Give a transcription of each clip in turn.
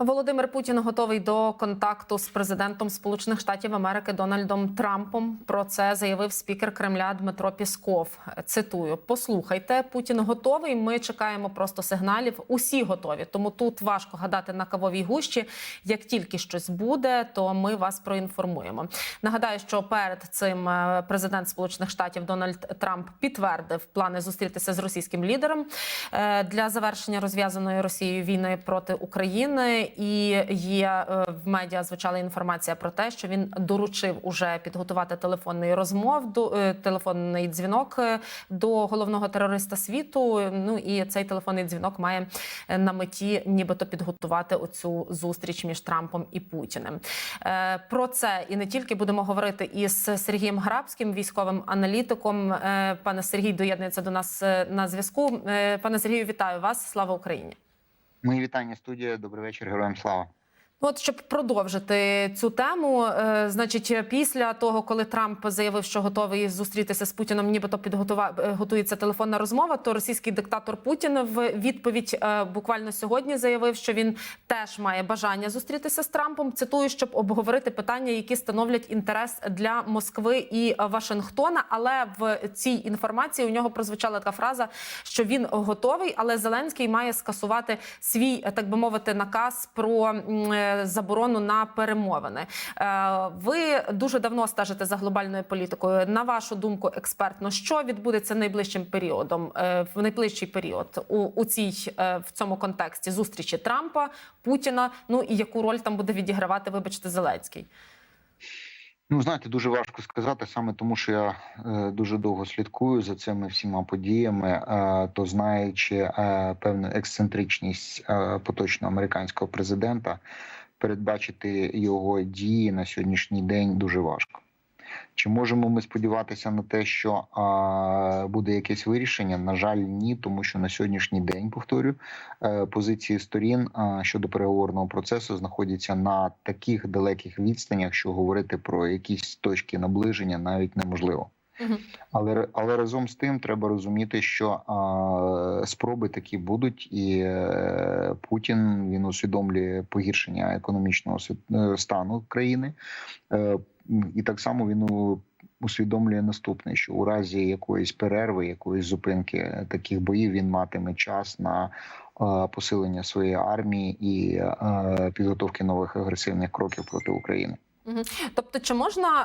Володимир Путін готовий до контакту з президентом Сполучених Штатів Америки Дональдом Трампом. Про це заявив спікер Кремля Дмитро Пісков. Цитую: послухайте, Путін готовий. Ми чекаємо просто сигналів. Усі готові. Тому тут важко гадати на кавовій гущі. Як тільки щось буде, то ми вас проінформуємо. Нагадаю, що перед цим е, президент Сполучених Штатів Дональд Трамп підтвердив плани зустрітися з російським лідером е, для завершення розв'язаної Росією війни проти України. І є е, в медіа звучала інформація про те, що він доручив уже підготувати телефонний розмов до е, телефонний дзвінок е, до головного терориста світу. Ну і цей телефонний дзвінок має на меті, нібито підготувати оцю зустріч між Трампом і Путіним. Про це і не тільки будемо говорити із Сергієм Грабським, військовим аналітиком. Пане Сергій доєднується до нас на зв'язку. Пане Сергію, вітаю вас! Слава Україні! Мої вітання студія. Добрий вечір, героям слава. От щоб продовжити цю тему, е, значить, після того, коли Трамп заявив, що готовий зустрітися з Путіном, нібито підготува е, готується телефонна розмова, то російський диктатор Путін в відповідь е, буквально сьогодні заявив, що він теж має бажання зустрітися з Трампом. Цитую, щоб обговорити питання, які становлять інтерес для Москви і Вашингтона. Але в цій інформації у нього прозвучала така фраза, що він готовий, але Зеленський має скасувати свій, так би мовити, наказ про. Заборону на перемовини. Е, Ви дуже давно стежите за глобальною політикою. На вашу думку, експертно, що відбудеться найближчим періодом е, в найближчий період у, у цій е, в цьому контексті зустрічі Трампа, Путіна? Ну і яку роль там буде відігравати, вибачте, Зеленський? Ну, знаєте, дуже важко сказати, саме тому, що я е, дуже довго слідкую за цими всіма подіями, е, то знаючи е, певну ексцентричність е, поточного американського президента, передбачити його дії на сьогоднішній день дуже важко. Чи можемо ми сподіватися на те, що а, буде якесь вирішення? На жаль, ні, тому що на сьогоднішній день повторю е, позиції сторін щодо переговорного процесу знаходяться на таких далеких відстанях, що говорити про якісь точки наближення навіть неможливо. Угу. Але але разом з тим треба розуміти, що а, спроби такі будуть, і е, Путін він усвідомлює погіршення економічного е, стану країни, е, і так само він усвідомлює наступне: що у разі якоїсь перерви, якоїсь зупинки таких боїв він матиме час на е, посилення своєї армії і е, підготовки нових агресивних кроків проти України. Тобто, чи можна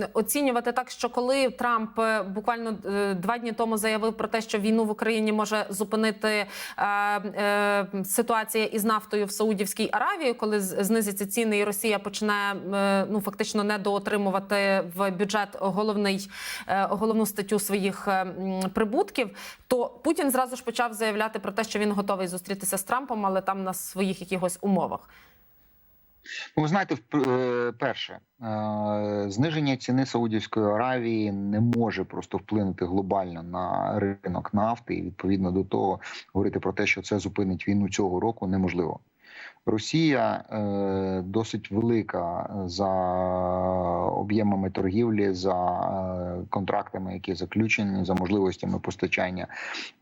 е, оцінювати так, що коли Трамп е, буквально е, два дні тому заявив про те, що війну в Україні може зупинити е, е, ситуація із нафтою в Саудівській Аравії, коли знизяться ціни, і Росія почне е, ну фактично недоотримувати в бюджет головний е, головну статтю своїх е, прибутків, то Путін зразу ж почав заявляти про те, що він готовий зустрітися з Трампом, але там на своїх якихось умовах. Ну, ви знаєте, е, перше е, зниження ціни Саудівської Аравії не може просто вплинути глобально на ринок нафти, і відповідно до того говорити про те, що це зупинить війну цього року, неможливо. Росія е, досить велика за об'ємами торгівлі, за е, контрактами, які заключені, за можливостями постачання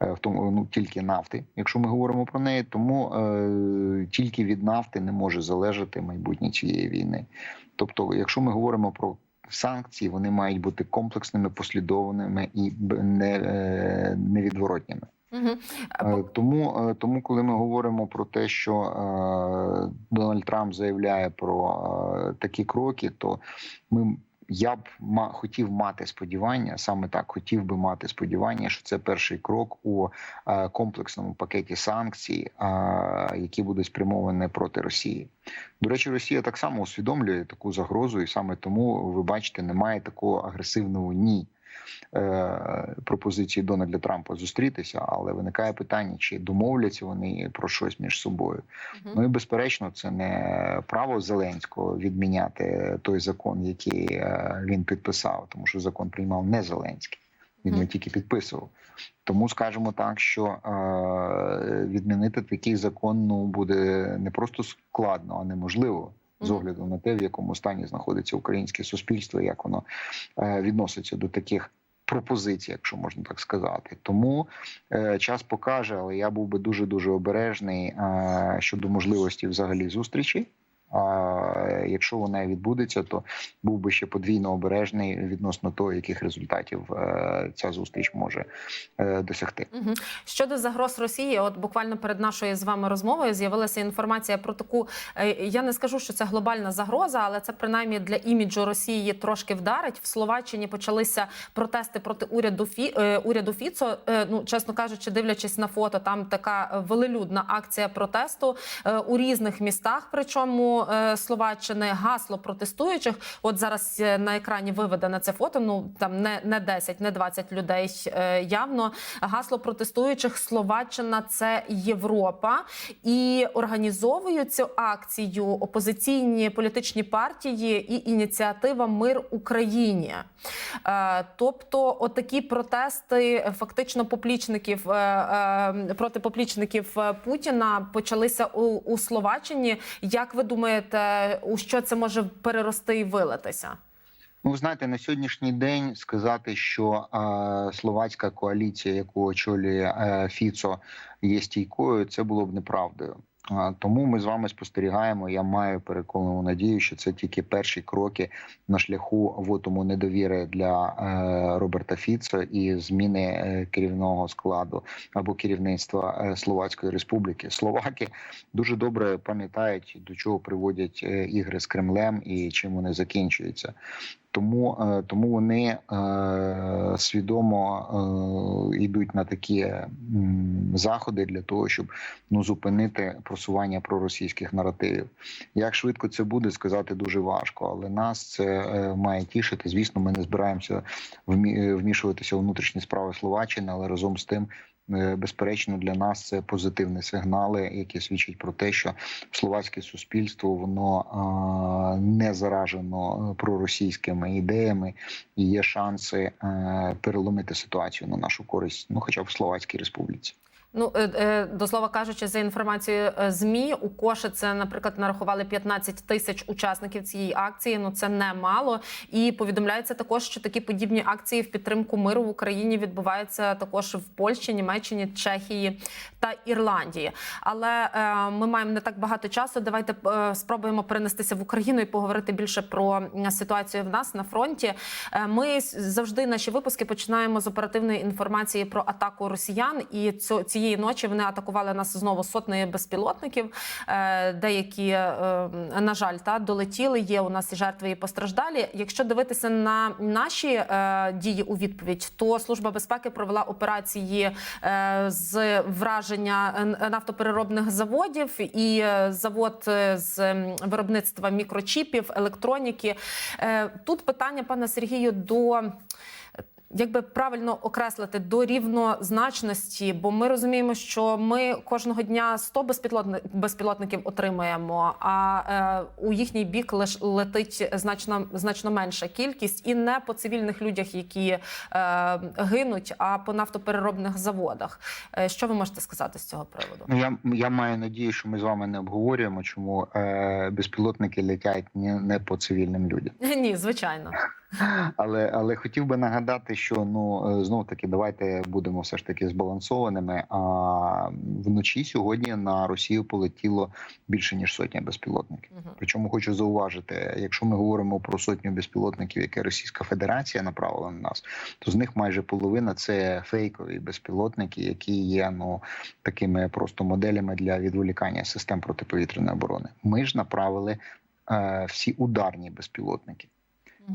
е, в тому ну тільки нафти, якщо ми говоримо про неї, тому е, тільки від нафти не може залежати майбутнє цієї війни. Тобто, якщо ми говоримо про санкції, вони мають бути комплексними, послідовними і не, е, невідворотніми. Угу. Е, Тому, е, тому, коли ми говоримо про те, що е, Дональд Трамп заявляє про такі кроки, то ми я б ма хотів мати сподівання, саме так хотів би мати сподівання, що це перший крок у комплексному пакеті санкцій, які будуть спрямовані проти Росії. До речі, Росія так само усвідомлює таку загрозу, і саме тому ви бачите, немає такого агресивного ні пропозиції Дональда Трампа зустрітися, але виникає питання, чи домовляться вони про щось між собою. Мгм. Ну і безперечно, це не право Зеленського відміняти той закон, який е, він підписав, тому що закон приймав не Зеленський. Він його тільки підписував. Тому скажемо так, що е, відмінити такий закон ну буде не просто складно, а неможливо з огляду на те, в якому стані знаходиться українське суспільство, як воно е, відноситься до таких пропозиції, якщо можна так сказати. Тому е, час покаже, але я був би дуже дуже обережний е, щодо можливості взагалі зустрічі. А якщо вона відбудеться, то був би ще подвійно обережний відносно того, яких результатів е, ця зустріч може е, досягти. Щодо загроз Росії, от буквально перед нашою з вами розмовою з'явилася інформація про таку. е, Я не скажу, що це глобальна загроза, але це принаймні для іміджу Росії трошки вдарить. В Словаччині почалися протести проти уряду Фі уряду Фіцо. Ну чесно кажучи, дивлячись на фото, там така велелюдна акція протесту у різних містах. Причому е, Словаччини гасло протестуючих. От зараз е, на екрані виведене це фото. Ну там не, не 10, не 20 людей е, явно. Гасло протестуючих Словаччина це Європа, і організовують цю акцію опозиційні політичні партії і ініціатива Мир Україні. Тобто, отакі протести фактично поплічників проти поплічників Путіна почалися у, у Словаччині. Як ви думаєте, у що це може перерости і вилитися? Ну, знаєте, на сьогоднішній день сказати, що е, словацька коаліція, яку очолює е, Фіцо, є стійкою, це було б неправдою. Тому ми з вами спостерігаємо. Я маю переконану надію, що це тільки перші кроки на шляху вотуму недовіри для е, Роберта Фіцо і зміни е, керівного складу або керівництва е, Словацької Республіки. Словаки дуже добре пам'ятають до чого приводять ігри з Кремлем і чим вони закінчуються. Тому, е, тому вони е, свідомо е, йдуть на такі заходи для того, щоб ну зупинити просування проросійських наративів. Як швидко це буде, сказати дуже важко, але нас це має тішити. Звісно, ми не збираємося вмі- вмішуватися у внутрішні справи Словаччини, але разом з тим. Е, Безперечно, для нас це позитивні сигнали, які свідчать про те, що словацьке суспільство воно не заражено е, проросійськими ідеями, і є шанси е, переломити ситуацію на нашу користь, ну хоча б в Словацькій республіці. Ну е, е, до слова кажучи, за інформацією е, змі у Кошице, наприклад, нарахували 15 тисяч учасників цієї акції. Ну це не мало. І повідомляється також, що такі подібні акції в підтримку миру в Україні відбуваються також в Польщі, Німеччині, Чехії та Ірландії. Але е, ми маємо не так багато часу. Давайте е, спробуємо перенестися в Україну і поговорити більше про ситуацію в нас на фронті. Е, Ми завжди наші випуски починаємо з оперативної інформації про атаку росіян. І цієї ночі вони атакували нас знову сотнею безпілотників. Деякі, на жаль, та долетіли. Є у нас і жертви, і постраждалі. Якщо дивитися на наші дії у відповідь, то служба безпеки провела операції з враження е, нафтопереробних заводів і е, завод е, з виробництва мікрочіпів, електроніки. Тут питання, пане Сергію, до. Як би правильно окреслити до рівнозначності, бо ми розуміємо, що ми кожного дня 100 безпілотни- безпілотників отримуємо, а е, у їхній бік лиш летить значно значно менша кількість, і не по цивільних людях, які е, гинуть, а по нафтопереробних заводах. Е, що ви можете сказати з цього приводу? Ну я я маю надію, що ми з вами не обговорюємо, чому е, безпілотники летять не, не по цивільним людям. Ні, звичайно. Але але хотів би нагадати, що ну знов таки давайте будемо все ж таки збалансованими. А вночі сьогодні на Росію полетіло більше ніж сотня безпілотників. Мгм. Причому хочу зауважити, якщо ми говоримо про сотню безпілотників, яке Російська Федерація направила на нас, то з них майже половина це фейкові безпілотники, які є ну такими просто моделями для відволікання систем протиповітряної оборони. Ми ж направили е, всі ударні безпілотники.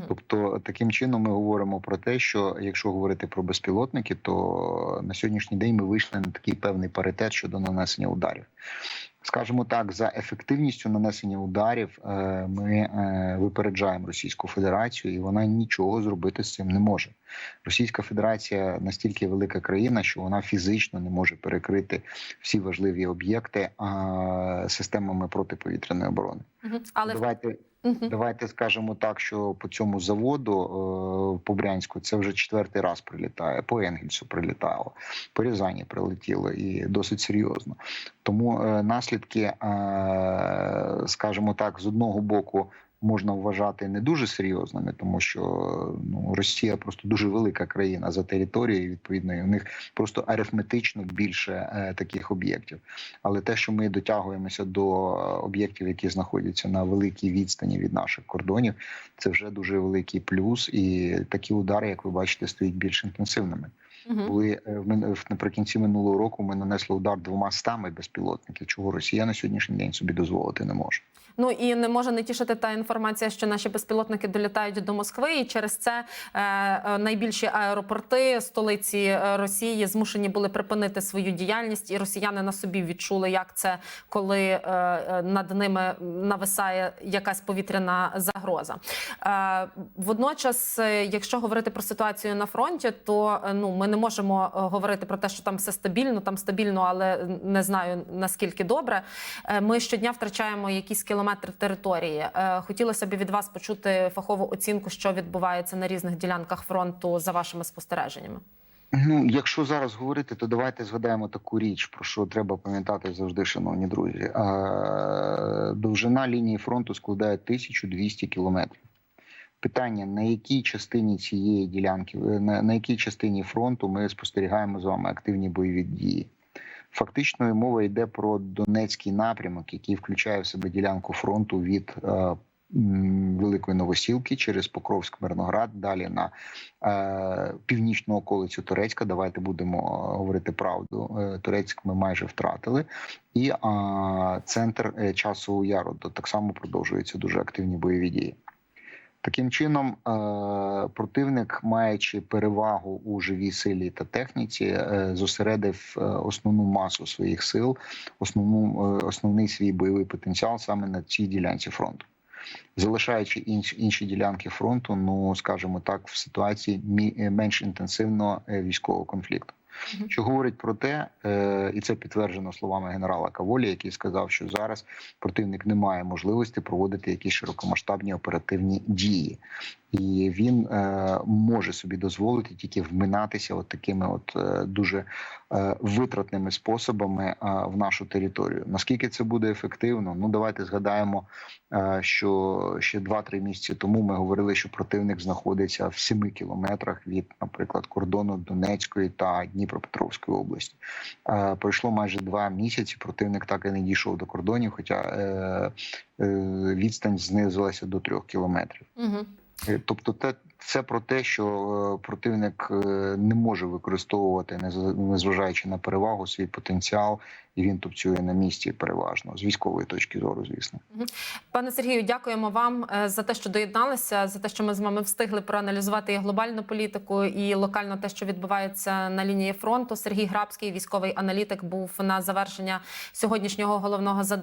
Тобто, таким чином ми говоримо про те, що якщо говорити про безпілотники, то на сьогоднішній день ми вийшли на такий певний паритет щодо нанесення ударів. Скажімо так, за ефективністю нанесення ударів е, ми е, випереджаємо Російську Федерацію, і вона нічого зробити з цим не може. Російська Федерація настільки велика країна, що вона фізично не може перекрити всі важливі об'єкти системами протиповітряної оборони. Але Давайте Мгм. Давайте скажемо так, що по цьому заводу е, по Брянську це вже четвертий раз прилітає. По Енгельсу прилітало, по Рязані прилетіло і досить серйозно. Тому е, наслідки, е, скажімо так, з одного боку можна вважати не дуже серйозними, тому що ну Росія просто дуже велика країна за територією. Відповідно, і у них просто арифметично більше е, таких об'єктів. Але те, що ми дотягуємося до об'єктів, які знаходяться на великій відстані від наших кордонів, це вже дуже великий плюс. І такі удари, як ви бачите, стають більш інтенсивними. Були е, наприкінці минулого року. Ми нанесли удар двома стами безпілотників, чого Росія на сьогоднішній день собі дозволити не може. Ну і не може не тішити та інформація, що наші безпілотники долітають до Москви, і через це е, е, найбільші аеропорти столиці е, Росії змушені були припинити свою діяльність, і росіяни на собі відчули, як це коли над ними нависає якась повітряна загроза. Водночас, якщо говорити про ситуацію на фронті, то ну ми не можемо говорити про те, що там все стабільно, там стабільно, але не знаю наскільки добре. Ми щодня втрачаємо якісь кілометри території. Е, Хотілося б від вас почути фахову оцінку, що відбувається на різних ділянках фронту за вашими спостереженнями. Ну, якщо зараз говорити, то давайте згадаємо таку річ, про що треба пам'ятати завжди, шановні друзі. Довжина лінії фронту складає 1200 кілометрів. Питання: на якій частині цієї ділянки, е, на, на якій частині фронту ми спостерігаємо з вами активні бойові дії? Фактично мова йде про Донецький напрямок, який включає в себе ділянку фронту від е, Великої Новосілки через Покровськ, Мирноград, далі на е, північну околицю Турецька. Давайте будемо е, говорити правду. Е, Турецьк ми майже втратили, і е, центр часу яру то так само продовжуються дуже активні бойові дії. Таким чином, е, противник, маючи перевагу у живій силі та техніці, е, зосередив е, основну масу своїх сил, основну основний свій бойовий потенціал саме на цій ділянці фронту, залишаючи інші, інші ділянки фронту, ну скажімо так, в ситуації мі- менш інтенсивного військового конфлікту. Що говорить про те, е, і це підтверджено словами генерала Каволі, який сказав, що зараз противник не має можливості проводити якісь широкомасштабні оперативні дії, і він е, може собі дозволити тільки вминатися от такими, от е, дуже е, витратними способами в нашу територію. Наскільки це буде ефективно? Ну давайте згадаємо, що ще 2-3 місяці тому ми говорили, що противник знаходиться в 7 кілометрах від, наприклад, кордону Донецької та Дніпропетровської області. Пройшло майже два місяці. Противник так і не дійшов до кордонів, хоча відстань знизилася до трьох кілометрів. Угу. Е, Тобто, те це про те, що е, противник е, не може використовувати, нез- незважаючи на перевагу, свій потенціал, і він тупцює на місці переважно з військової точки зору, звісно. Пане Сергію, дякуємо вам за те, що доєдналися, за те, що ми з вами встигли проаналізувати і глобальну політику, і локально те, що відбувається на лінії фронту. Сергій Грабський, військовий аналітик, був на завершення сьогоднішнього головного задання.